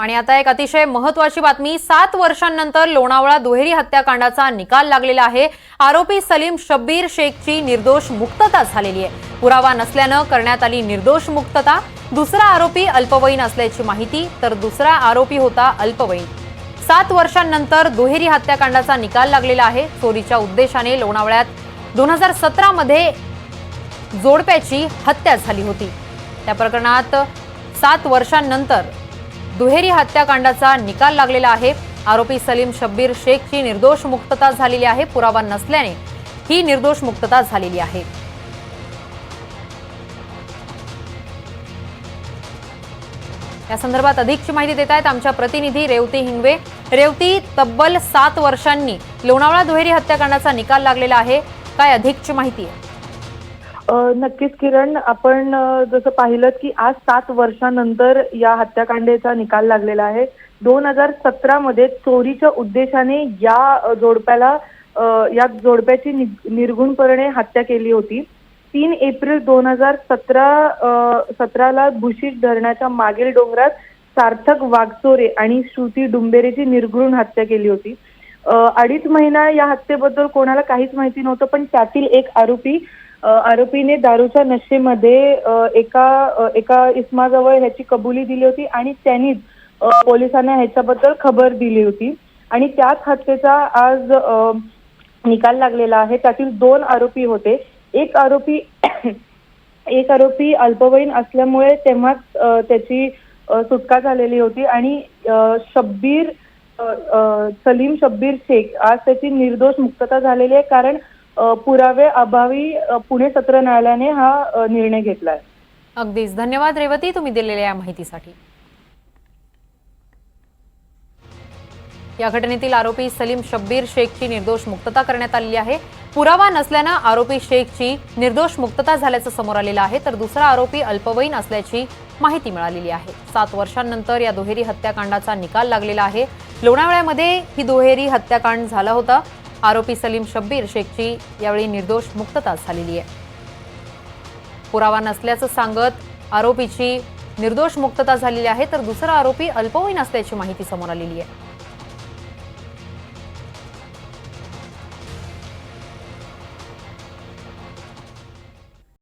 आणि आता एक अतिशय महत्वाची बातमी. सात वर्षांनंतर लोणावळा दुहेरी हत्याकांडाचा निकाल लागलेला आहे. आरोपी सलीम शब्बीर शेखची निर्दोष मुक्तता झालेली आहे. पुरावा नसल्यानं करण्यात आली निर्दोष मुक्तता. दुसरा आरोपी अल्पवयीन असल्याची माहिती तर दुसरा आरोपी होता अल्पवयीन. सात वर्षांनंतर दुहेरी हत्याकांडाचा निकाल लागलेला आहे. चोरीच्या उद्देशाने लोणावळ्यात दोन हजार सतरामध्ये जोडप्याची हत्या झाली होती. त्या प्रकरणात सात वर्षांनंतर दुहेरी हत्याकांडाचा निकाल लागलेला आहे. आरोपी सलीम शब्बीर शेखची निर्दोष मुक्तता झालेली आहे. पुरावा नसल्याने ही निर्दोष मुक्तता झालेली आहे. या संदर्भात अधिकची माहिती देत आहेत आमच्या प्रतिनिधी रेवती हिंगवे. रेवती तब्बल सात वर्षांनी लोणावळा दुहेरी हत्याकांडाचा निकाल लागलेला आहे. काय अधिकची माहिती आहे? नक्कीच किरण. आपण जसं पाहिलं की आज सात वर्षानंतर या हत्याकांडाचा निकाल लागलेला आहे. दोन हजार सतरा मध्ये चोरीच्या उद्देशाने या जोडप्याला या जोडप्याची निर्गुणपणे हत्या केली होती. तीन एप्रिल दोन हजार सतरा सतराला भुशीत धरणाच्या मागील डोंगरात सार्थक वाघचोरे आणि श्रुती डुंबेरेची निर्घृण हत्या केली होती. अडीच महिना या हत्येबद्दल कोणाला काहीच माहिती नव्हतं पण त्यातील एक आरोपी आरोपीने दारूच्या नशेमध्ये एका एका इस्माजवळ ह्याची कबुली दिली होती आणि त्यांनीच पोलिसांना ह्याच्याबद्दल खबर दिली होती. आणि त्याच हत्येचा आज निकाल लागलेला आहे. त्यातील दोन आरोपी होते. एक आरोपी एक आरोपी अल्पवयीन असल्यामुळे तेव्हाच त्याची सुटका झालेली होती. आणि शब्बीर सलीम शब्बीर शेख आज त्याची निर्दोष मुक्तता झालेली आहे. कारण पुरावे अभावी पुणे सत्र न्यायालयाने हा निर्णय घेतला आहे अगदीच. धन्यवाद रेवती तुम्ही दिलेल्या या माहितीसाठी. या घटनेतील आरोपी सलीम शब्बीर शेखची निर्दोष मुक्तता करण्यात आलेली आहे. पुरावा नसल्यानं आरोपी शेखची निर्दोष मुक्तता झाल्याचं समोर आलेलं आहे. तर दुसरा आरोपी अल्पवयीन असल्याची माहिती मिळालेली आहे. सात वर्षांनंतर या दुहेरी हत्याकांडाचा निकाल लागलेला आहे. लोणावळ्यामध्ये ही दुहेरी हत्याकांड झालं होतं. आरोपी सलीम शब्बीर शेखची यावेळी निर्दोष मुक्तता झालेली आहे. पुरावा नसल्याचं सांगत आरोपीची निर्दोष मुक्तता झालेली आहे तर दुसरा आरोपी अल्पवयीन असल्याची माहिती समोर आलेली आहे.